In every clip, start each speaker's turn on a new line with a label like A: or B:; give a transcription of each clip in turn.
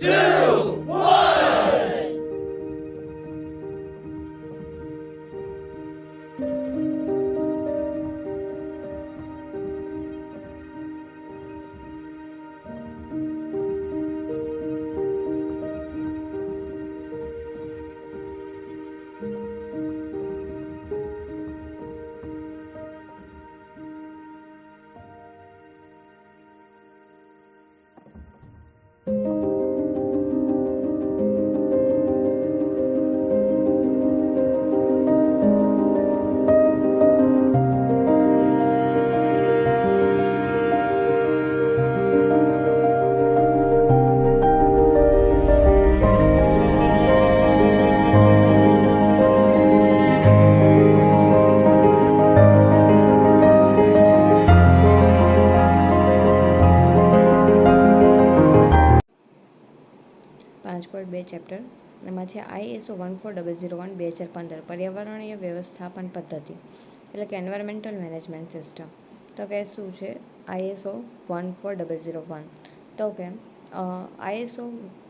A: two,
B: four double zero one બે હજાર પંદર પર્યાવરણીય વ્યવસ્થાપન પદ્ધતિ એટલે કે એન્વાયરમેન્ટલ મેનેજમેન્ટ સિસ્ટમ તો કે શું છે? ISO one four double zero one તો કે ISO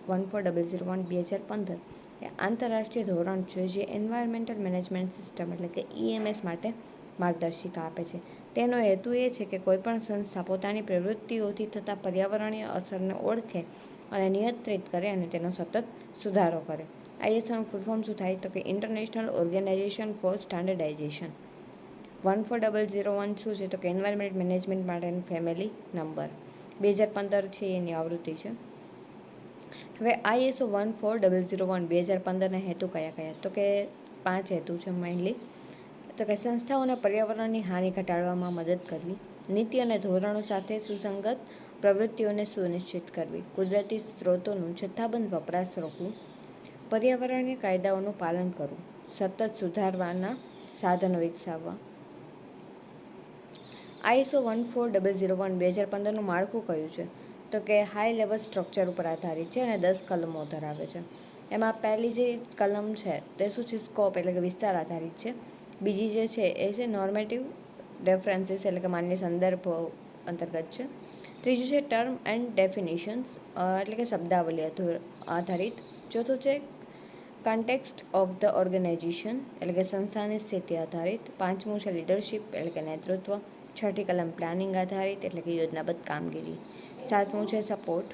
B: one four double zero one બે હજાર પંદર એ આંતરરાષ્ટ્રીય ધોરણ છે જે એન્વાયરમેન્ટલ મેનેજમેન્ટ સિસ્ટમ એટલે કે ઈએમએસ માટે માર્ગદર્શિકા આપે છે. તેનો હેતુ એ છે કે કોઈપણ સંસ્થા પોતાની પ્રવૃત્તિઓથી થતા પર્યાવરણીય અસરને ઓળખે અને નિયંત્રિત કરે અને તેનો સતત સુધારો કરે. આઈએસઓનું ફૂલ શું થાય? તો કે international organisation for standardisation one four double zero one શું છે? તો કે એન્વાયરમેન્ટ મેનેજમેન્ટ માટેનું ફેમિલી નંબર બે હજાર પંદર છે એની આવૃત્તિ છે. હવે ISO one four double zero one બે હજાર પંદરના હેતુ કયા કયા? તો કે પાંચ હેતુ છે મેઇનલી તો કે સંસ્થાઓના પર્યાવરણની હાનિ ઘટાડવામાં મદદ કરવી. નીતિ અને ધોરણો સાથે સુસંગત પ્રવૃત્તિઓને સુનિશ્ચિત કરવી. કુદરતી સ્ત્રોતોનું જથ્થાબંધ વપરાશ રોકવું. પર્યાવરણીય કાયદાઓનું પાલન કરવું, સતત સુધારવાના સાધનો વિકસાવવા. ISO one four double zero one બે હજાર પંદરનું માળખું કયું છે? તો કે હાઈ લેવલ સ્ટ્રક્ચર ઉપર આધારિત છે અને દસ કલમો ધરાવે છે. એમાં પહેલી જે કલમ છે તે શું છે? સ્કોપ એટલે કે વિસ્તાર આધારિત છે. બીજી જે છે એ છે નોર્મેટિવ રેફરન્સીસ એટલે કે માન્ય સંદર્ભો અંતર્ગત છે. ત્રીજું છે ટર્મ એન્ડ ડેફિનેશન્સ એટલે કે શબ્દાવલી આધારિત. ચોથું છે કન્ટેક્સ્ટ ઓફ ધ ઓર્ગેનાઇઝેશન એટલે કે સંસ્થાની સ્થિતિ આધારિત, પાંચમું છે લીડરશિપ એટલે કે નેતૃત્વ, છઠ્ઠી કલમ પ્લાનિંગ આધારિત, એટલે કે યોજનાબદ્ધ કામગીરી. સાતમું છે સપોર્ટ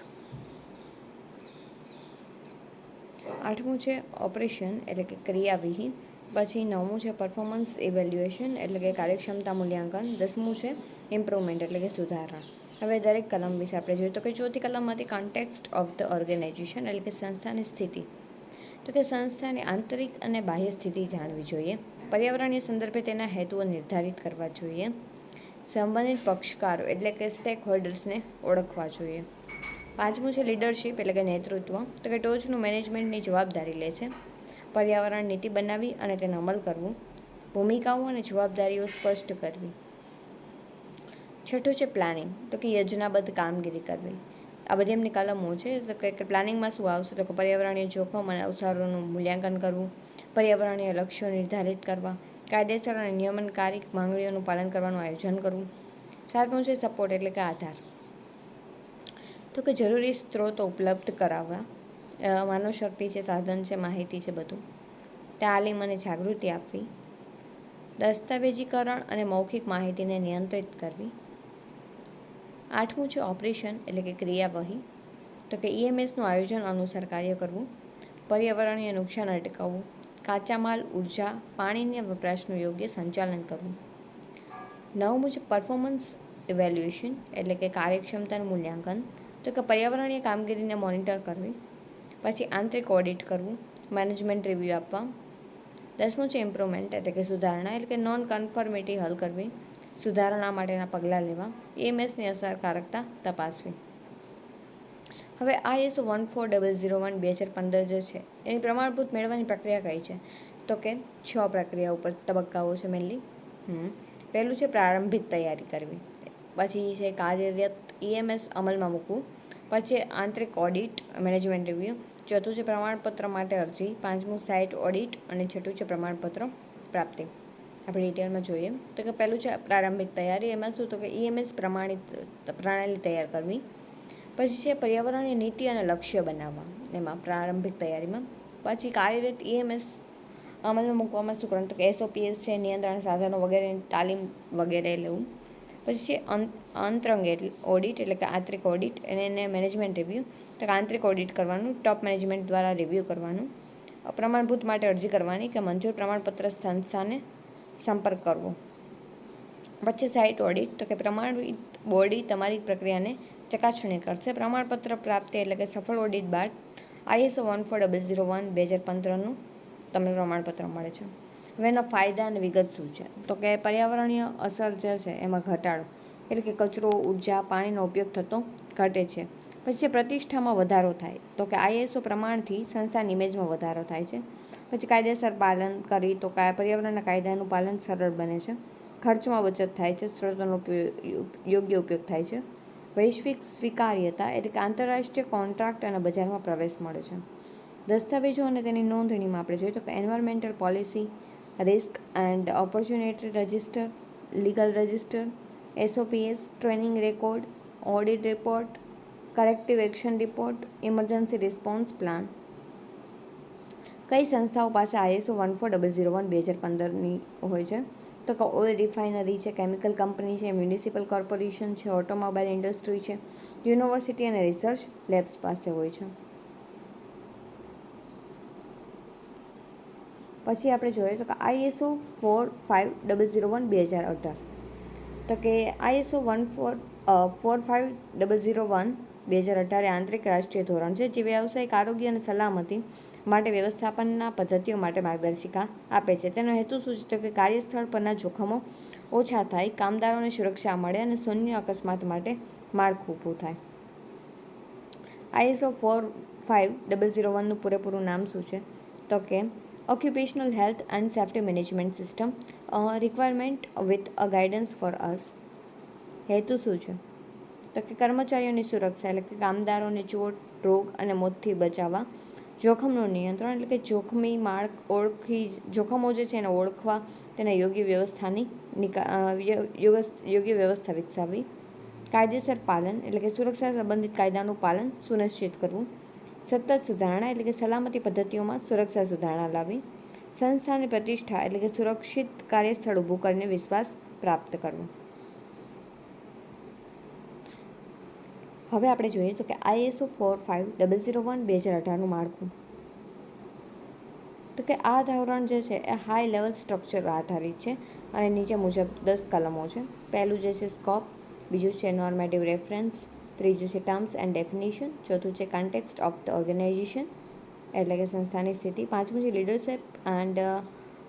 B: આઠમું છે ઓપરેશન એટલે કે ક્રિયાવિહી પછી નવમું છે પરફોર્મન્સ ઇવેલ્યુએશન એટલે કે કાર્યક્ષમતા મૂલ્યાંકન. દસમું છે ઇમ્પ્રુવમેન્ટ એટલે કે સુધારણા હવે દરેક કલમ વિશે આપણે જોઈએ તો કે ચોથી કલમમાંથી કોન્ટેક્સ્ટ ઓફ ધ ઓર્ગેનાઇઝેશન એટલે કે સંસ્થાની સ્થિતિ. તો કે સંસ્થાની આંતરિક અને બાહ્ય સ્થિતિ જાણવી જોઈએ. પર્યાવરણીય સંદર્ભે તેના હેતુઓ નિર્ધારિત કરવા જોઈએ. સંબંધિત પક્ષકારો એટલે કે સ્ટેક હોલ્ડર્સને ઓળખવા જોઈએ. પાંચમું છે લીડરશિપ એટલે કે નેતૃત્વ. તો કે ટોચનું મેનેજમેન્ટની જવાબદારી લે છે. પર્યાવરણ નીતિ બનાવી અને તેનો અમલ કરવું. ભૂમિકાઓ અને જવાબદારીઓ સ્પષ્ટ કરવી. છઠ્ઠું છે પ્લાનિંગ તો કે યોજનાબદ્ધ કામગીરી કરવી. આ બધી એમની કલમો છે. તો કે પ્લાનિંગમાં શું આવશે? તો કે પર્યાવરણીય જોખમ અને અવસરોનું મૂલ્યાંકન કરવું, પર્યાવરણીય લક્ષ્યો નિર્ધારિત કરવા, કાયદેસર અને નિયમનકારી માંગણીઓનું પાલન કરવાનું આયોજન કરવું. સાતમું છે સપોર્ટ એટલે કે આધાર. તો કે જરૂરી સ્ત્રોતો ઉપલબ્ધ કરાવવા માનવ શક્તિ છે, સાધન છે, માહિતી છે, બધું. તાલીમ અને જાગૃતિ આપવી, દસ્તાવેજીકરણ અને મૌખિક માહિતીને નિયંત્રિત કરવી આઠમું છે ઓપરેશન એટલે કે ક્રિયાવહી. તો કે ઈએમએસનું આયોજન અનુસાર કાર્ય કરવું, પર્યાવરણીય નુકસાન અટકાવવું, કાચા માલ, ઊર્જા, પાણીના વપરાશનું યોગ્ય સંચાલન કરવું. નવમું છે પરફોર્મન્સ ઇવેલ્યુએશન એટલે કે કાર્યક્ષમતાનું મૂલ્યાંકન. તો કે પર્યાવરણીય કામગીરીને મોનિટર કરવી, પછી આંતરિક ઓડિટ કરવું મેનેજમેન્ટ રિવ્યૂ આપવા. દસમું છે ઇમ્પ્રુવમેન્ટ એટલે કે સુધારણા એટલે કે નોન કન્ફર્મિટી હલ કરવી. સુધારણા માટેના પગલાં લેવા. એમએસની અસરકારકતા તપાસવી. હવે ISO one four double zero one બે હજાર પંદર જે છે, એની પ્રમાણભૂત મેળવવાની પ્રક્રિયા કઈ છે? તો કે છ પ્રક્રિયા ઉપર તબક્કાઓ છે મેનલી પહેલું છે પ્રારંભિક તૈયારી કરવી. પછી છે કાર્યરત ઈએમએસ અમલમાં મૂકવું. પછી આંતરિક ઓડિટ, મેનેજમેન્ટ રિવ્યૂ ચોથું છે પ્રમાણપત્ર માટે અરજી. પાંચમું સાઇટ ઓડિટ અને છઠ્ઠું છે પ્રમાણપત્ર પ્રાપ્તિ. આપણે ડિટેલમાં જોઈએ. તો કે પહેલું છે પ્રારંભિક તૈયારી. એમાં શું? તો કે ઈએમએસ પ્રમાણિત પ્રણાલી તૈયાર કરવી. પછી છે પર્યાવરણીય નીતિ અને લક્ષ્ય બનાવવા. એમાં પ્રારંભિક તૈયારીમાં. પછી કાર્યરત ઈએમએસ અમલમાં મૂકવામાં શું કરવાનું? તો કે એસઓપીએસ છે, નિયંત્રણ સાધનો વગેરેની તાલીમ વગેરે લેવું. પછી છે અંતરંગ એટલે ઓડિટ, એટલે કે આંતરિક ઓડિટ અને એને મેનેજમેન્ટ રિવ્યૂ તો કે આંતરિક ઓડિટ કરવાનું ટોપ મેનેજમેન્ટ દ્વારા રિવ્યૂ કરવાનું. પ્રમાણભૂત માટે અરજી કરવાની કે મંજૂર પ્રમાણપત્ર સંસ્થાને સંપર્ક કરવો. પછી સાઇટ ઓડિટ તો કે પ્રમાણિત બોડી તમારી પ્રક્રિયાને ચકાસણી કરશે. પ્રમાણપત્ર પ્રાપ્તિ એટલે કે સફળ ઓડિટ બાદ ISO one four double zero one બે હજાર પંદરનું તમને પ્રમાણપત્ર મળે છે. હવે એના ફાયદા અને વિગત શું છે? તો કે પર્યાવરણીય અસર જે છે એમાં ઘટાડો, એટલે કે કચરો, ઊર્જા, પાણીનો ઉપયોગ થતો ઘટે છે. પછી પ્રતિષ્ઠામાં વધારો થાય, તો કે આઈએસઓ પ્રમાણથી સંસ્થાની ઇમેજમાં વધારો થાય છે. પછી કાયદેસર પાલન કરી તો પર્યાવરણના કાયદાનું પાલન સરળ બને છે. ખર્ચમાં બચત થાય છે, સ્ત્રોતોનો યોગ્ય ઉપયોગ થાય છે. વૈશ્વિક સ્વીકાર્યતા એટલે કે આંતરરાષ્ટ્રીય કોન્ટ્રાક્ટ અને બજારમાં પ્રવેશ મળે છે. દસ્તાવેજો અને તેની નોંધણીમાં આપણે જોઈએ તો કે environmental policy, risk and opportunity register, legal register, SOPs, training record, audit report, corrective action report, emergency response plan કઈ સંસ્થાઓ પાસે ISO one four double zero one બે હજાર પંદરની હોય છે? તો ઓઇલ રિફાઇનરી છે, કેમિકલ કંપની છે, મ્યુનિસિપલ કોર્પોરેશન છે, ઓટોમોબાઈલ ઇન્ડસ્ટ્રી છે, યુનિવર્સિટી અને રિસર્ચ લેબ્સ પાસે હોય છે. પછી આપણે જોઈએ તો કે ISO four five double zero one બે હજાર અઢાર. તો કે ISO one four four five double zero one બે હજાર અઢાર આંતરિક રાષ્ટ્રીય ધોરણ છે, જે વ્યાવસાયિક આરોગ્ય અને સલામતી માટે વ્યવસ્થાપનના પદ્ધતિઓ માટે માર્ગદર્શિકા આપે છે. તેનો હેતુ શું છે તો કે કાર્યસ્થળ પરના જોખમો ઓછા થાય, કામદારોને સુરક્ષા મળે અને શૂન્ય અકસ્માત માટે માળખું ઊભું થાય. ISO four five double zero વનનું પૂરેપૂરું નામ શું છે? તો કે occupational health and safety management system requirement with a guidance for use હેતુ શું છે? તો કે, કર્મચારીઓની સુરક્ષા એટલે કે કામદારોને ચોટ રોગ અને મોતથી બચાવવા જોખમનું નિયંત્રણ એટલે કે જોખમી માળ ઓળખી જોખમો જે છે એને ઓળખવા, તેના યોગ્ય વ્યવસ્થાની નિકા યોગ્ય વ્યવસ્થા વિકસાવવી. કાયદેસર પાલન એટલે કે સુરક્ષા સંબંધિત કાયદાનું પાલન સુનિશ્ચિત કરવું. સતત સુધારણા એટલે કે સલામતી પદ્ધતિઓમાં સુરક્ષા સુધારણા લાવવી. સંસ્થાની પ્રતિષ્ઠા એટલે કે સુરક્ષિત કાર્યસ્થળ ઊભું કરીને વિશ્વાસ પ્રાપ્ત કરવો. હવે આપણે જોઈએ તો કે ISO four five double zero one બે હજાર અઢારનું માળખું. તો કે આ ધોરણ જે છે એ હાઈ લેવલ સ્ટ્રક્ચર આધારિત છે અને નીચે મુજબ દસ કલમો છે. પહેલું જે છે સ્કોપ બીજું છે નોર્મેટિવ રેફરન્સ ત્રીજું છે ટર્મ્સ એન્ડ ડેફિનેશન ચોથું છે કન્ટેક્સ્ટ ઓફ ધ ઓર્ગેનાઇઝેશન એટલે કે સંસ્થાની સ્થિતિ, પાંચમું છે leadership and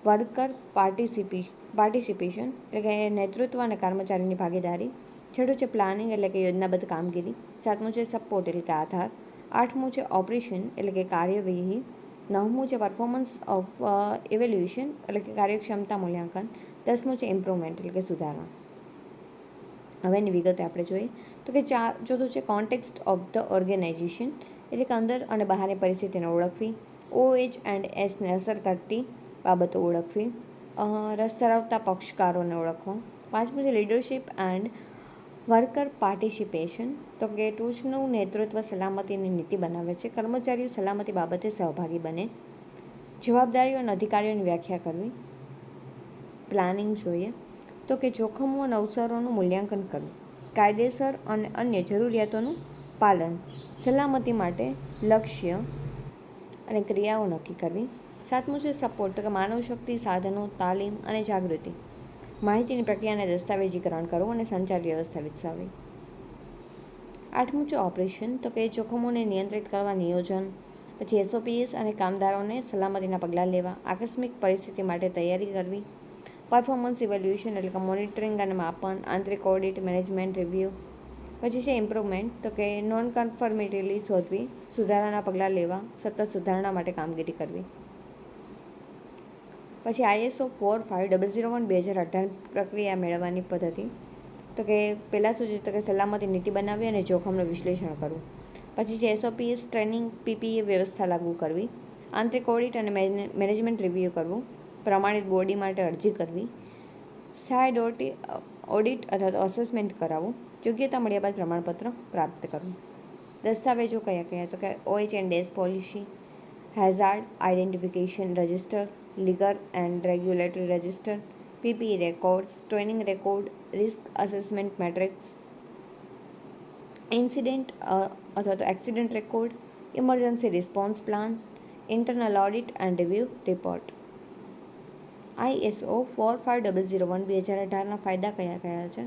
B: worker partici participation એટલે કે નેતૃત્વ અને કર્મચારીની ભાગીદારી છઠ્ઠું છે પ્લાનિંગ એટલે કે યોજનાબદ્ધ કામગીરી સાતમું છે સપોર્ટ એટલે કે આધાર આઠમું છે ઓપરેશન એટલે કે કાર્યવિહી નવમું છે પરફોર્મન્સ ઓફ ઇવેલ્યુએશન એટલે કે કાર્યક્ષમતા મૂલ્યાંકન દસમું છે ઇમ્પ્રુવમેન્ટ એટલે કે સુધારણા હવે એની વિગતે આપણે જોઈએ. તો કે ચાર ચોથું છે કોન્ટેક્સ્ટ ઓફ ધ ઓર્ગેનાઇઝેશન એટલે કે અંદર અને બહારની પરિસ્થિતિને ઓળખવી ઓ એચ એન્ડ એસને અસર કરતી બાબતો ઓળખવી રસ ધરાવતા પક્ષકારોને ઓળખવા પાંચમું છે લીડરશિપ એન્ડ વર્કર પાર્ટિસિપેશન, તો કે ટોચનું નેતૃત્વ સલામતીની નીતિ બનાવે છે. કર્મચારીઓ સલામતી બાબતે સહભાગી બને. જવાબદારીઓ અને અધિકારીઓની વ્યાખ્યા કરવી. પ્લાનિંગ જોઈએ. તો કે જોખમો અને અવસરોનું મૂલ્યાંકન કરવું. કાયદેસર અને અન્ય જરૂરિયાતોનું પાલન. સલામતી માટે લક્ષ્ય અને ક્રિયાઓ નક્કી કરવી. સાતમું છે સપોર્ટ તો કે માનવ શક્તિ સાધનો, તાલીમ અને જાગૃતિ. માહિતીની પ્રક્રિયાને દસ્તાવેજીકરણ કરવું અને સંચાર વ્યવસ્થા વિકસાવવી આઠમું છે ઓપરેશન. તો કે જોખમોને નિયંત્રિત કરવા નિયોજન. પછી એસઓપીએસ અને કામદારોને સલામતીના પગલાં લેવા, આકસ્મિક પરિસ્થિતિ માટે તૈયારી કરવી પરફોર્મન્સ ઇવેલ્યુએશન એટલે કે મોનિટરિંગ અને માપન, આંતરિક ઓડિટ મેનેજમેન્ટ રિવ્યૂ પછી છે ઇમ્પ્રુવમેન્ટ તો કે નોન કન્ફર્મિટીલી શોધવી, સુધારાના પગલાં લેવા, સતત સુધારણા માટે કામગીરી કરવી. પછી ISO four five double zero one બે હજાર અઢાર પ્રક્રિયા મેળવવાની પદ્ધતિ. તો કે પહેલાં શું છે તો કે સલામતી નીતિ બનાવવી અને જોખમનું વિશ્લેષણ કરવું. પછી છે એસઓપીએસ ટ્રેનિંગ પીપીએ વ્યવસ્થા લાગુ કરવી. આંતરિક ઓડિટ અને મેને- મેનેજમેન્ટ રિવ્યૂ કરવું. પ્રમાણિત બોડી માટે અરજી કરવી. સાઇડ ઓડિટ અથવા તો અસેસમેન્ટ કરાવવું. યોગ્યતા મળ્યા બાદ પ્રમાણપત્ર પ્રાપ્ત કરવું. દસ્તાવેજો કયા કયા તો કે OH and days policy hazard identification register legal and regulatory register PP records training record risk assessment matrix incident અથવા તો accident record emergency response plan internal audit and review report ISO four five double zero one બે હજાર અઢારના ફાયદા કયા કયા છે?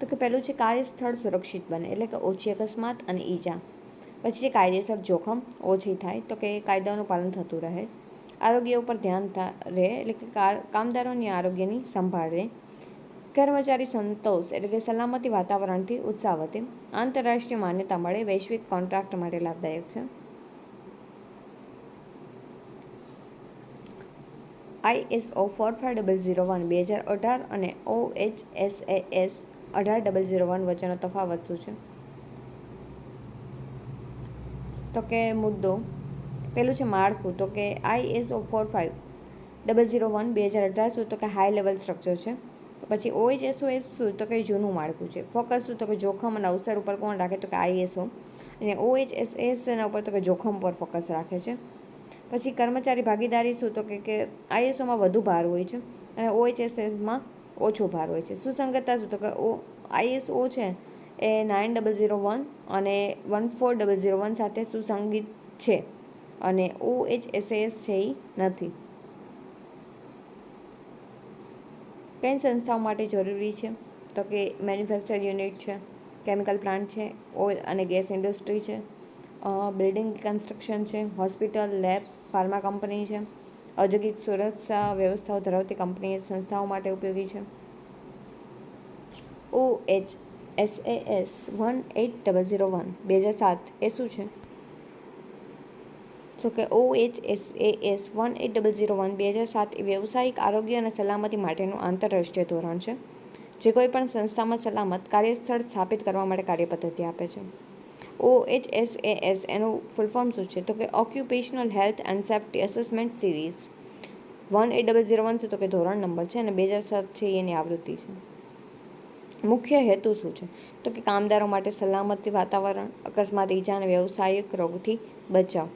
B: તો કે પહેલું છે કાર્યસ્થળ સુરક્ષિત બને, એટલે કે ઓછી અકસ્માત અને ઈજા. પછી છે કાયદેસર જોખમ ઓછી થાય, તો કે કાયદાઓનું પાલન થતું રહે. આરોગ્ય ઉપર ધ્યાન રહે એટલે કે કામદારોની આરોગ્યની સંભાળ રહે કર્મચારી સંતોષ, એટલે કે સલામતી વાતાવરણથી ઉત્સાહ વધે. આંતરરાષ્ટ્રીય માન્યતા મળે, વૈશ્વિક કોન્ટ્રાક્ટ માટે લાભદાયક છે. ISO four five double zero one બે હજાર અઢાર અને O H S A S અઢાર ડબલ ઝીરો વન વચ્ચેનો તફાવત શું છે? તો કે મુદ્દો પેલું છે માળખું, તો કે ISO four five double zero one બે હજાર અઢાર શું, તો કે હાઈ લેવલ સ્ટ્રક્ચર છે. પછી ઓએચએસઓએસ શું, તો કે જૂનું માળખું છે. ફોકસ શું, તો કે જોખમ અને અવસર ઉપર કોણ રાખે, તો કે આઈએસઓ અને ઓએચએસએસ એના ઉપર, તો કે જોખમ પર ફોકસ રાખે છે. પછી કર્મચારી ભાગીદારી શું, તો કે આઈએસઓમાં વધુ ભાર હોય છે અને ઓએચએસએસમાં ઓછો ભાર હોય છે. સુસંગતતા શું, તો કે ઓ આઈએસઓ છે એ નાઇન ડબલ ઝીરો વન અને one four double zero one સાથે સુસંગીત છે. અને ઓ એચ એસએસ છે એ નથી. કઈ સંસ્થાઓ માટે જરૂરી છે? તો કે મેન્યુફેક્ચર યુનિટ છે, કેમિકલ પ્લાન્ટ છે, ઓઇલ અને ગેસ ઇન્ડસ્ટ્રી છે બિલ્ડિંગ કન્સ્ટ્રક્શન છે, હોસ્પિટલ, લેબ, ફાર્મા કંપની છે, ઔદ્યોગિક સુરક્ષા વ્યવસ્થાઓ ધરાવતી કંપની સંસ્થાઓ માટે ઉપયોગી છે. O H S A S one eight double zero one, બે હજાર સાત એ શું છે? તો કે O H S A S one eight double zero one બે હજાર સાત એ વ્યવસાયિક આરોગ્ય અને સલામતી માટેનું આંતરરાષ્ટ્રીય ધોરણ છે, જે કોઈ પણ સંસ્થામાં સલામત કાર્યસ્થળ સ્થાપિત કરવા માટે કાર્યપદ્ધતિ આપે છે. O H S A S એનું ફૂલ ફોર્મ શું છે? તો કે occupational health and safety assessment series one eight double zero one છે તો કે ધોરણ નંબર છે અને બે હજાર સાત છે એની આવૃત્તિ છે. મુખ્ય હેતુ શું છે? તો કે કામદારો માટે સલામતી વાતાવરણ, અકસ્માત, ઈજા અને વ્યવસાયિક રોગથી બચાવ.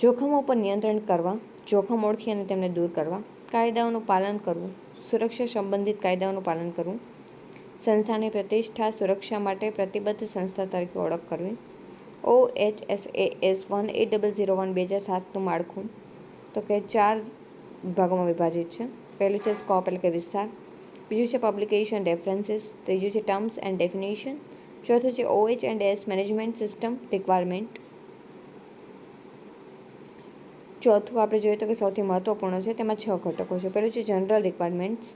B: જોખમો પર નિયંત્રણ કરવા, જોખમ ઓળખી અને તેમને દૂર કરવા, કાયદાઓનું પાલન કરવું, સુરક્ષા સંબંધિત કાયદાઓનું પાલન કરવું, સંસ્થાની પ્રતિષ્ઠા સુરક્ષા માટે પ્રતિબદ્ધ સંસ્થા તરીકે ઓળખ કરવી O H S A S one eight double zero one બે હજાર સાતનું માળખું, તો કે ચાર વિભાગોમાં વિભાજિત છે. પહેલું છે સ્કોપ એટલે કે વિસ્તાર, બીજું છે પબ્લિકેશન રેફરન્સીસ ત્રીજું છે ટર્મ્સ એન્ડ ડેફિનેશન ચોથું છે OH and S management system requirement ચોથું આપણે જોઈએ તો કે સૌથી મહત્ત્વપૂર્ણ છે, તેમાં છ ઘટકો છે. પહેલું છે જનરલ રિક્વાયરમેન્ટ્સ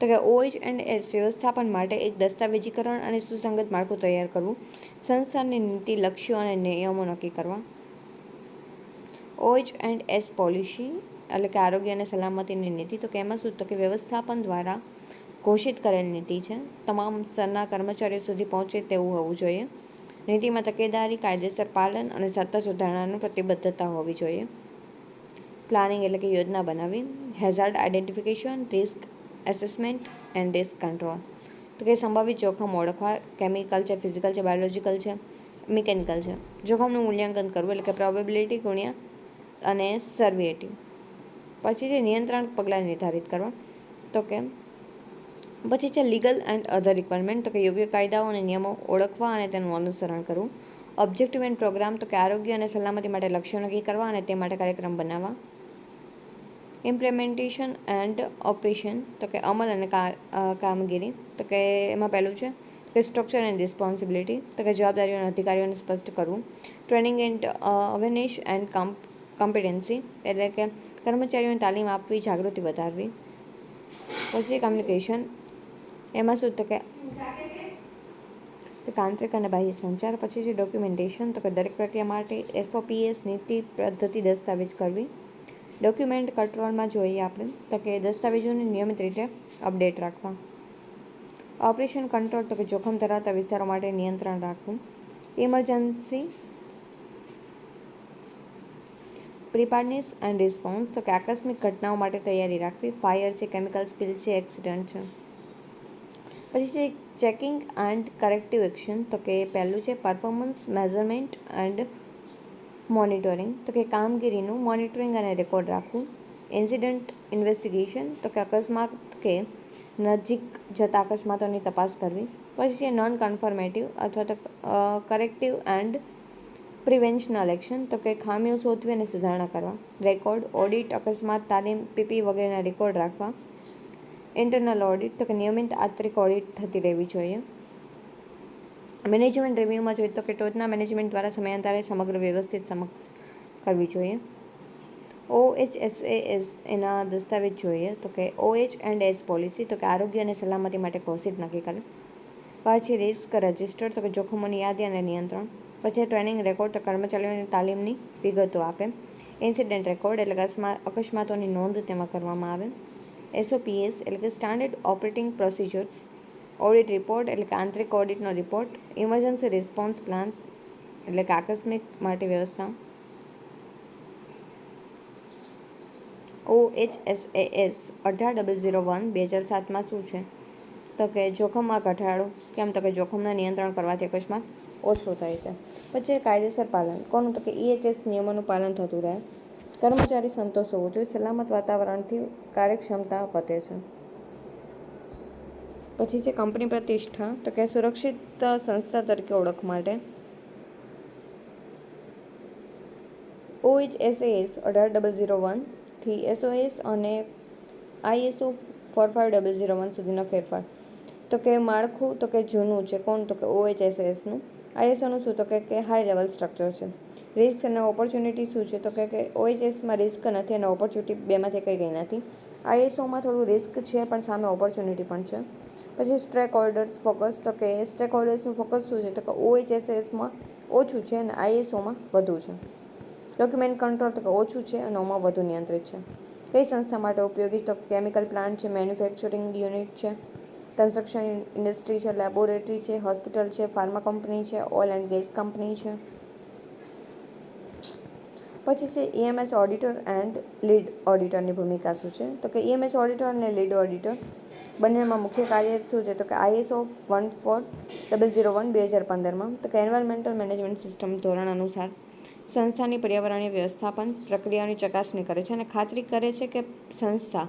B: તો કે ઓએચ એન્ડ એસ વ્યવસ્થાપન માટે એક દસ્તાવેજીકરણ અને સુસંગત માળખું તૈયાર કરવું. સંસ્થાની નીતિ, લક્ષ્યો અને નિયમો નક્કી કરવા. ઓએચ એન્ડ એસ પોલિસી એટલે કે આરોગ્ય અને સલામતીની નીતિ, તો કે એમાં શું? તો કે વ્યવસ્થાપન દ્વારા ઘોષિત કરેલ નીતિ છે. તમામ સ્તરના કર્મચારીઓ સુધી પહોંચે તેવું હોવું જોઈએ. નીતિમાં તકેદારી, કાયદેસર પાલન અને સતત સુધારણાની પ્રતિબદ્ધતા હોવી જોઈએ. પ્લાનિંગ એટલે કે યોજના બનાવી hazard identification risk assessment and risk control તો કે સંભવિત જોખમ ઓળખવા કેમિકલ છે ફિઝિકલ છે બાયોલોજીકલ છે મિકેનિકલ છે. જોખમનું મૂલ્યાંકન કરવું એટલે કે પ્રોબેબિલિટી ગુણ્યા અને સર્વિએટી પછી છે નિયંત્રણ પગલાં નિર્ધારિત કરવા. તો કે પછી છે લીગલ એન્ડ અધર રિક્વાયરમેન્ટ તો કે યોગ્ય કાયદાઓ અને નિયમો ઓળખવા અને તેનું અનુસરણ કરવું. ઓબ્જેક્ટિવ એન્ડ પ્રોગ્રામ તો કે આરોગ્ય અને સલામતી માટે લક્ષ્યો નક્કી કરવા અને તે માટે કાર્યક્રમ બનાવવા. ઇમ્પ્લિમેન્ટેશન એન્ડ ઓપરેશન તો કે અમલ અને કામગીરી, તો કે એમાં પહેલું છે કે સ્ટ્રક્ચર એન્ડ રિસ્પોન્સિબિલિટી તો કે જવાબદારીઓ અને અધિકારીઓને સ્પષ્ટ કરવું. Training and awareness and competency એટલે કે કર્મચારીઓને તાલીમ આપવી, જાગૃતિ વધારવી. પછી કમ્યુનિકેશન એમાં શું, તો કે તાંત્રિક અને બાહ્ય સંચાર, પછી છે ડોક્યુમેન્ટેશન તો કે દરેક પ્રક્રિયા માટે એસઓપીએસ નીતિ, પદ્ધતિ, દસ્તાવેજ કરવી. ડોક્યુમેન્ટ કંટ્રોલમાં જોઈએ આપણે, તો કે દસ્તાવેજોને નિયમિત રીતે અપડેટ રાખવા. ઓપરેશન કંટ્રોલ, તો કે જોખમ ધરાવતા વિસ્તારો માટે નિયંત્રણ રાખવું. ઇમરજન્સી પ્રિપાર્ડનેસ એન્ડ રિસ્પોન્સ, તો કે આકસ્મિક ઘટનાઓ માટે તૈયારી રાખવી. ફાયર છે, કેમિકલ સ્પિલ છે, એક્સિડન્ટ છે. પછી છે ચેકિંગ એન્ડ કરેક્ટિવ એક્શન, તો કે પહેલું છે પરફોર્મન્સ મેઝરમેન્ટ એન્ડ મોનિટરિંગ તો કે કામગીરીનું મોનિટરિંગ અને રેકોર્ડ રાખવું. ઇન્સિડન્ટ ઇન્વેસ્ટિગેશન તો કે અકસ્માત કે નજીક જતા અકસ્માતોની તપાસ કરવી. પછી છે નોન કન્ફર્મેટિવ અથવા તો કરેક્ટિવ એન્ડ પ્રિવેન્શનલ એક્શન તો કે ખામીઓ શોધવી અને સુધારણા કરવા. રેકોર્ડ ઓડિટ અકસ્માત, તાલીમ, પીપી વગેરેના રેકોર્ડ રાખવા. ઇન્ટરનલ ઓડિટ તો કે નિયમિત આંતરિક ઓડિટ થતી રહેવી જોઈએ. મેનેજમેન્ટ રિવ્યૂમાં જોઈએ તો કે ટોચના મેનેજમેન્ટ દ્વારા સમયાંતરે સમગ્ર વ્યવસ્થિત સમક્ષ કરવી જોઈએ. O H S A S એના દસ્તાવેજ જોઈએ તો કે O H and S policy તો કે આરોગ્ય અને સલામતી માટે ઘોષિત નક્કી કરે. પછી રિસ્ક રજિસ્ટર તો કે જોખમોની યાદી અને નિયંત્રણ. પછી ટ્રેનિંગ રેકોર્ડ તો કર્મચારીઓની તાલીમની વિગતો આપે. ઇન્સિડન્ટ રેકોર્ડ એટલે કે અકસ્માત અકસ્માતોની નોંધ તેમાં કરવામાં આવે. એસઓપીએસ એટલે કે standard operating procedures audit report એટલે કે આંતરિક ઓડિટનો રિપોર્ટ ઇમરજન્સી રિસ્પોન્સ પ્લાન એટલે કે આકસ્મિક માટે વ્યવસ્થા. O H S A S અઢાર ડબલ ઝીરો વન બે હજાર સાતમાં શું છે? તો કે જોખમમાં ઘટાડો, કેમ તો કે જોખમના નિયંત્રણ કરવાથી અકસ્માત ઓછો થાય છે. પછી કાયદેસર પાલન, કોનું તો કે ઈએચએસ નિયમોનું પાલન થતું રહે. કર્મચારી સંતોષ હોવો જોઈએ સલામત વાતાવરણથી કાર્યક્ષમતા વધે છે. પછી છે કંપની પ્રતિષ્ઠા, તો કે સુરક્ષિત સંસ્થા તરીકે ઓળખ માટે. ઓએચએસએસ અઢાર ડબલ ઝીરો વનથી એસઓએસ અને ISO four five double zero one સુધીના ફેરફાર. તો કે માળખું, તો કે જૂનું છે કોણ, તો કે ઓએચએસએસનું. આઈએસઓનું શું, તો કે કે હાઈ લેવલ સ્ટ્રક્ચર છે. રિસ્ક અને ઓપોર્ચ્યુનિટી શું છે, તો કે કે ઓએચએસમાં રિસ્ક નથી અને ઓપોર્ચ્યુનિટી બેમાંથી કંઈ ગઈ નથી. આઈએસઓમાં થોડું રિસ્ક છે, પણ સામે ઓપોર્ચ્યુનિટી પણ છે. પછી સ્ટ્રેક હોલ્ડર્સ ફોકસ તો કે સ્ટેક હોલ્ડર્સનું ફોકસ શું છે? તો કે ઓએચએસએસમાં ઓછું છે અને આઈએસઓમાં વધુ છે. ડોક્યુમેન્ટ કંટ્રોલ તો કે ઓછું છે અને ઓમાં વધુ નિયંત્રિત છે. કઈ સંસ્થા માટે ઉપયોગી? તો કેમિકલ પ્લાન્ટ છે મેન્યુફેક્ચરિંગ યુનિટ છે કન્સ્ટ્રક્શન ઇન્ડસ્ટ્રી છે લેબોરેટરી છે હોસ્પિટલ છે ફાર્મા કંપની છે ઓઇલ એન્ડ ગેસ કંપની છે. પછી છે ઈએમએસ ઓડિટર એન્ડ લીડ ઓડિટરની ભૂમિકા શું છે? તો કે ઈએમએસ ઓડિટર અને લીડ ઓડિટર બંનેમાં મુખ્ય કાર્ય શું છે? તો કે ISO one four double zero one બે હજાર પંદરમાં. તો કે એન્વાયરમેન્ટલ મેનેજમેન્ટ સિસ્ટમ ધોરણ અનુસાર સંસ્થાની પર્યાવરણીય વ્યવસ્થાપન પ્રક્રિયાઓની ચકાસણી કરે છે અને ખાતરી કરે છે કે સંસ્થા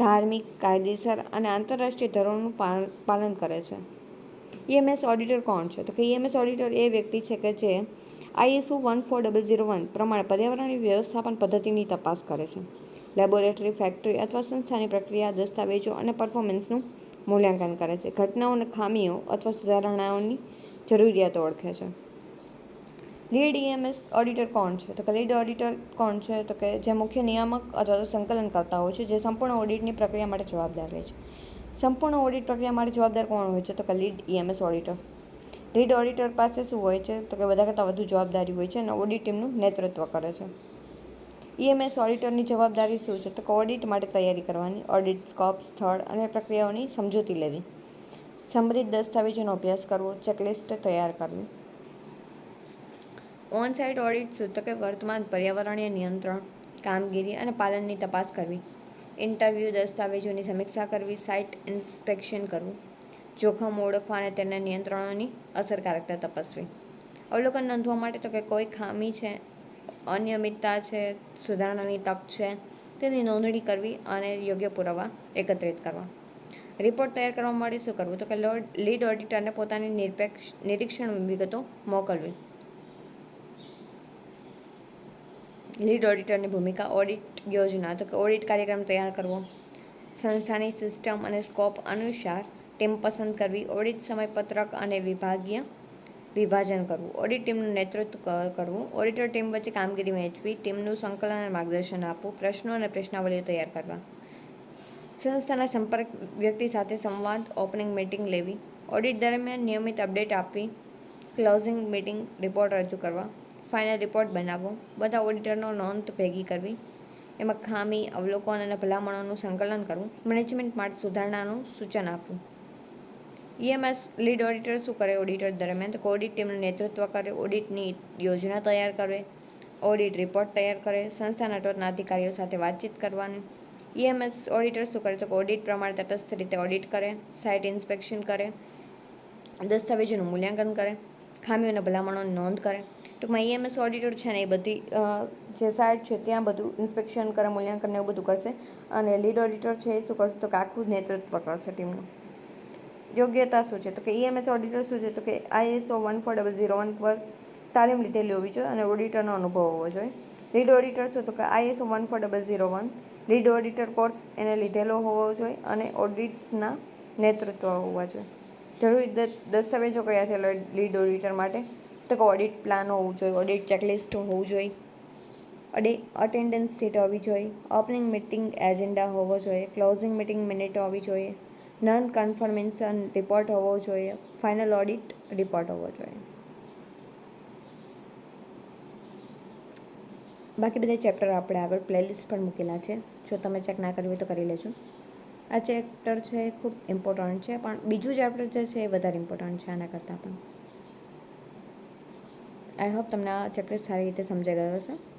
B: ધાર્મિક, કાયદેસર અને આંતરરાષ્ટ્રીય ધોરણોનું પાલન કરે છે. ઈએમએસ ઓડિટર કોણ છે? તો કે ઈએમએસ ઓડિટર એ વ્યક્તિ છે કે જે ISO one four double zero one પ્રમાણે પર્યાવરણીય વ્યવસ્થાપન પદ્ધતિની તપાસ કરે છે. લેબોરેટરી, ફેક્ટરી અથવા સંસ્થાની પ્રક્રિયા, દસ્તાવેજો અને પરફોર્મન્સનું મૂલ્યાંકન કરે છે. ઘટનાઓ અને ખામીઓ અથવા સુધારણાઓની જરૂરિયાતો ઓળખે છે. લીડ ઈએમએસ ઓડિટર કોણ છે? તો કે લીડ ઓડિટર કોણ છે? તો કે જે મુખ્ય નિયામક અથવા તો સંકલન કરતા હોય છે, જે સંપૂર્ણ ઓડિટની પ્રક્રિયા માટે જવાબદાર રહે છે. સંપૂર્ણ ઓડિટ પ્રક્રિયા માટે જવાબદાર કોણ હોય છે? તો કે lead EMS auditor. Lead auditor પાસે શું હોય છે? તો કે બધા કરતાં વધુ જવાબદારી હોય છે અને ઓડિટ ટીમનું નેતૃત્વ કરે છે. ઈએમએસ ઓડિટરની જવાબદારી શું છે? તો ઓડિટ માટે તૈયારી કરવાની, ઓડિટ સ્કોપ, સ્થળ અને પ્રક્રિયાઓની સમજૂતી લેવી. સંબંધિત દસ્તાવેજોનો અભ્યાસ કરવો, ચેકલિસ્ટ તૈયાર કરવી. ઓન સાઇટ ઓડિટ શું તો કે વર્તમાન પર્યાવરણીય નિયંત્રણ, કામગીરી અને પાલનની તપાસ કરવી. ઇન્ટરવ્યૂ દસ્તાવેજોની સમીક્ષા કરવી, સાઇટ ઇન્સ્પેક્શન કરવું. જોખમ ઓળખવા અને તેના નિયંત્રણોની અસરકારકતા તપાસવી. અવલોકન નોંધવા માટે તો કે કોઈ ખામી છે અનિયમિતતા છે, સુધારણાની તક છે, તેની નોંધણી કરવી અને યોગ્ય પુરાવા એકત્રિત કરવા. રિપોર્ટ તૈયાર કરવા માટે શું કરવું? તો કે લીડ ઓડિટરને પોતાની નિરપેક્ષ, નિરીક્ષણ વિગતો મોકલવી. લીડ ઓડિટરની ભૂમિકા ઓડિટ યોજના. તો કે ઓડિટ કાર્યક્રમ તૈયાર કરવો. સંસ્થાની સિસ્ટમ અને સ્કોપ અનુસાર ટીમ પસંદ કરવી. ઓડિટ સમયપત્રક અને વિભાગીય વિભાજન કરવું. ઓડિટ ટીમનું નેતૃત્વ કરવું. ઓડિટર ટીમ વચ્ચે કામગીરી વહેંચવી ટીમનું સંકલન અને માર્ગદર્શન આપવું, પ્રશ્નો અને પ્રશ્નાવલીઓ તૈયાર કરવા. સંસ્થાના સંપર્ક વ્યક્તિ સાથે સંવાદ ઓપનિંગ મીટિંગ લેવી. ઓડિટ દરમિયાન નિયમિત અપડેટ આપવી. ક્લોઝિંગ મીટિંગ રિપોર્ટ રજૂ કરવા. ફાઇનલ રિપોર્ટ બનાવવો. બધા ઓડિટરનો નોંધ ભેગી કરવી. એમાં ખામી, અવલોકન અને ભલામણોનું સંકલન કરવું. મેનેજમેન્ટ માટે સુધારણાનું સૂચન આપવું. ઈએમએસ લીડ ઓડિટર શું કરે? ઓડિટર દરમિયાન તો ઓડિટ ટીમનું નેતૃત્વ કરે ઓડિટની યોજના તૈયાર કરે ઓડિટ રિપોર્ટ તૈયાર કરે સંસ્થાના ટોચના અધિકારીઓ સાથે વાતચીત કરવાની. ઈએમએસ ઓડિટર શું કરે? તો ઓડિટ પ્રમાણે તટસ્થ રીતે ઓડિટ કરે સાઇટ ઇન્સ્પેક્શન કરે, દસ્તાવેજોનું મૂલ્યાંકન કરે ખામીઓ અને ભલામણોની નોંધ કરે. ટૂંકમાં ઈએમએસ ઓડિટર છે ને એ બધી જે સાઇટ છે ત્યાં બધું ઇન્સ્પેક્શન કરે, મૂલ્યાંકન એવું બધું કરશે અને લીડ ઓડિટર છે એ શું કરશે? તો આખું નેતૃત્વ કરશે ટીમનું યોગ્યતા શું છે? તો કે ઈએમએસ ઓડિટર શું છે? તો કે ISO one four double zero one પર તાલીમ લીધેલી હોવી જોઈએ અને ઓડિટરનો અનુભવ હોવો જોઈએ. લીડ ઓડિટર શું? તો કે ISO one four double zero one lead auditor course એને લીધેલો હોવો જોઈએ અને ઓડિટ્સના નેતૃત્વ હોવા જોઈએ. જરૂરી દસ્તાવેજો કયા છે? લીડ ઓડિટર માટે. તો કે ઓડિટ પ્લાન હોવું જોઈએ ઓડિટ ચેકલિસ્ટ હોવું જોઈએ. અડે અટેન્ડન્સ સીટ હોવી જોઈએ. ઓપનિંગ મિટિંગ એજન્ડા હોવો જોઈએ. ક્લોઝિંગ મિટિંગ મિનિટ હોવી જોઈએ. નન કન્ફર્મેશન રિપોર્ટ હોવો જોઈએ. ફાઇનલ ઓડિટ રિપોર્ટ હોવો જોઈએ. બાકી બધા ચેપ્ટર આપણે આગળ પ્લેલિસ્ટ પણ મૂકેલા છે. જો તમે ચેક ના કરવી તો કરી લેજો. આ ચેપ્ટર છે, ખૂબ ઇમ્પોર્ટન્ટ છે, પણ બીજું ચેપ્ટર જે છે એ વધારે ઇમ્પોર્ટન્ટ છે આના કરતાં પણ. આઈ હોપ તમને આ ચેપ્ટર સારી રીતે સમજાઈ ગયો હશે.